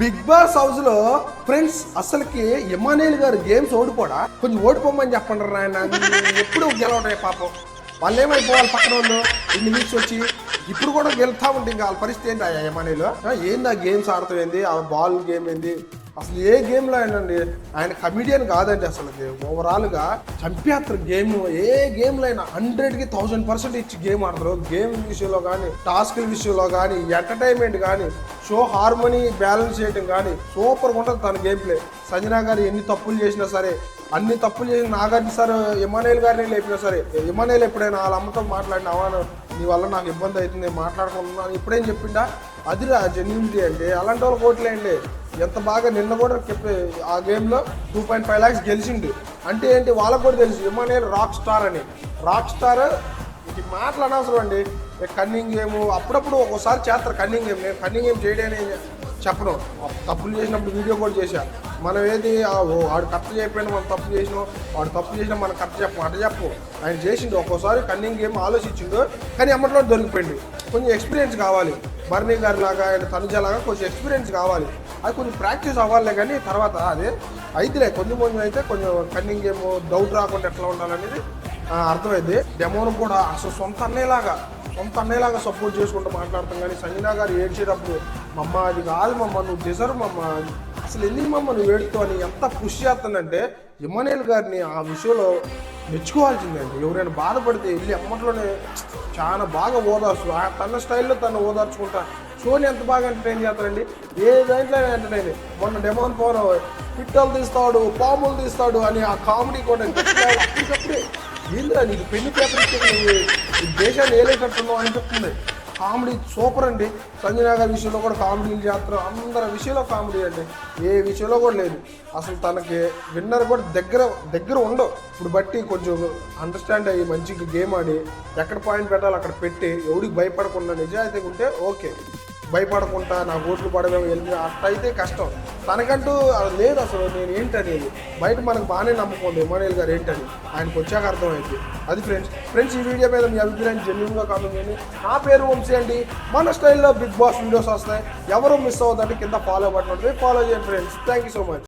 Big boss హౌస్లో friends అసలుకి Emmanuel గారు గేమ్స్ ఓడిపోడా? కొంచెం ఓడిపోమని చెప్పండి ఆయన ఎప్పుడు గెలవడే పాపం. వాళ్ళు ఏమైపోవాలి పక్కన వాళ్ళు? ఇన్ని వీక్స్ వచ్చి ఇప్పుడు కూడా గెలుతా ఉంటే ఇంకా వాళ్ళ పరిస్థితి ఏంటి ఆ యమానీలో ఏంది ఆ గేమ్స్ ఆడుతుంది ఏంది? ఆ బాల్ గేమ్ ఏంది? అసలు ఏ గేమ్లో అయినండి ఆయన కమిడియన్ కాదండి అసలు. ఓవరాల్గా చంపేస్తారు గేమ్ ఏ గేమ్లో అయినా హండ్రెడ్కి థౌసండ్ పర్సెంట్ ఇచ్చి గేమ్ ఆడతారు. గేమ్ విషయంలో కానీ టాస్క్ విషయంలో కానీ ఎంటర్టైన్మెంట్ కానీ షో హార్మోనీ బ్యాలెన్స్ చేయడం కానీ సూపర్గా ఉంటుంది తన గేమ్ ప్లే సంజనా గారు ఎన్ని తప్పులు చేసినా సరే అన్ని తప్పులు చేసిన నాగార్జున సార్ ఇమానేల్ గారిని లేపినా సరే ఇమానేల్ ఎప్పుడైనా వాళ్ళ అమ్మతో మాట్లాడిన నీ వల్ల నాకు ఇబ్బంది అవుతుంది మాట్లాడుకుంటున్నాను. ఇప్పుడేం చెప్పిండా? అదిరా జెన్యునిటీ అంటే అలాంటి వాళ్ళు కోట్లేయండి ఎంత బాగా నిన్న కూడా చెప్పే ఆ గేమ్లో టూ పాయింట్ ఫైవ్ ల్యాక్స్ గెలిచిండు. అంటే ఏంటి వాళ్ళకు కూడా తెలుసు ఇమానేల్ రాక్ స్టార్ అని. రాక్ స్టార్ ఇది మాటలు అనవసరం అండి. కన్నింగ్ గేమ్ అప్పుడప్పుడు ఒక్కోసారి చేస్తారు కన్నింగ్ గేమ్. నేను కన్నింగ్ గేమ్ చేయడానికి చెప్పను. తప్పులు చేసినప్పుడు వీడియో కూడా చేశాను మనం ఏది ఓ, వాడు కరెక్ట్ చెప్పిన మనం తప్పు చేసినాం వాడు తప్పు చేసినా మనం కరెక్ట్ చెప్పం అట చెప్పు. ఆయన చేసిండు ఒక్కోసారి కన్నింగ్ గేమ్ ఆలోచించిండు కానీ అమ్మట్లో దొరికిపోయింది కొంచెం ఎక్స్పీరియన్స్ కావాలి. బర్నీ గారి లాగా అండ్ తనుజ లాగా కొంచెం ఎక్స్పీరియన్స్ కావాలి. అది కొంచెం ప్రాక్టీస్ అవ్వాలి కానీ తర్వాత అదే అయితేలే కొంచెం కొంచెం అయితే కొంచెం కన్నింగ్ గేమ్ డౌట్ రాకుండా ఎట్లా ఉండాలనేది అర్థమైంది. డెమోను కూడా అసలు సొంత అన్నయ్యలాగా సొంత అన్నయ్యలాగా సపోర్ట్ చేసుకుంటూ మాట్లాడతాం కానీ సంజనా గారు ఏడ్చేటప్పుడు మమ్మ అది కాదు మమ్మ నువ్వు డిజర్వ్ మమ్మ. అసలు ఎందుకు మమ్మ నువ్వు ఏడుతావు అని ఎంత పుష్ చేస్తానంటే ఇమ్మనేల్ గారిని ఆ విషయంలో మెచ్చుకోవాల్సిందండి ఎవరైనా బాధపడితే వెళ్ళి అమ్మట్లోనే చాలా బాగా ఓదార్చు. తన స్టైల్లో తను ఓదార్చుకుంటా. షోని ఎంత బాగా ఎంటర్టైన్ చేస్తారండి ఏ దాంట్లో ఎంటర్టైన్ మొన్న డెమోన్ ఫోన్ పిట్టలు తీస్తాడు పాములు తీస్తాడు అని ఆ కామెడీ కూడా అప్పటికప్పుడే. ఏంద్రా నీకు పెళ్ళి పేపర్ ఇస్తే నువ్వు ఈ దేశాన్ని ఏలేటట్టున్నావు అనిపిస్తుంది కామెడీ సూపర్ అండి. సంజనా గారి విషయంలో కూడా కామెడీలు చేస్తారు అందరి విషయంలో కామెడీ అండి. ఏ విషయంలో కూడా లేదు. అసలు తనకి విన్నర్ కూడా దగ్గర దగ్గర ఉండవు. ఇప్పుడు బట్టి కొంచెం అండర్స్టాండ్ అయ్యి మంచిగా గేమ్ ఆడి ఎక్కడ పాయింట్ పెట్టాలో అక్కడ పెట్టి ఎవడికి భయపడకుండా నిజాయితీ ఉంటే ఓకే. భయపడకుండా నా ఓట్లు పడడం వెళ్ళి అట్లయితే కష్టం. తనకంటూ లేదు అసలు నేను ఏంటని. బయట మనకు బాగానే నమ్మకం ఎమ్మానియల్ గారు ఏంటని. ఆయనకు వచ్చాక అర్థమైంది. అది ఫ్రెండ్స్ ఫ్రెండ్స్ ఈ వీడియో మీద మీ అభిప్రాయం జెన్యున్గా కామెంట్ చేయండి. నా పేరు వంశీ అండి. మన స్టైల్లో బిగ్ బాస్ వీడియోస్ వస్తాయి ఎవరు మిస్ అవ్వదంటే కింద ఫాలో బటన్ ఉంటుంది. ఫాలో చేయండి friends thank you so much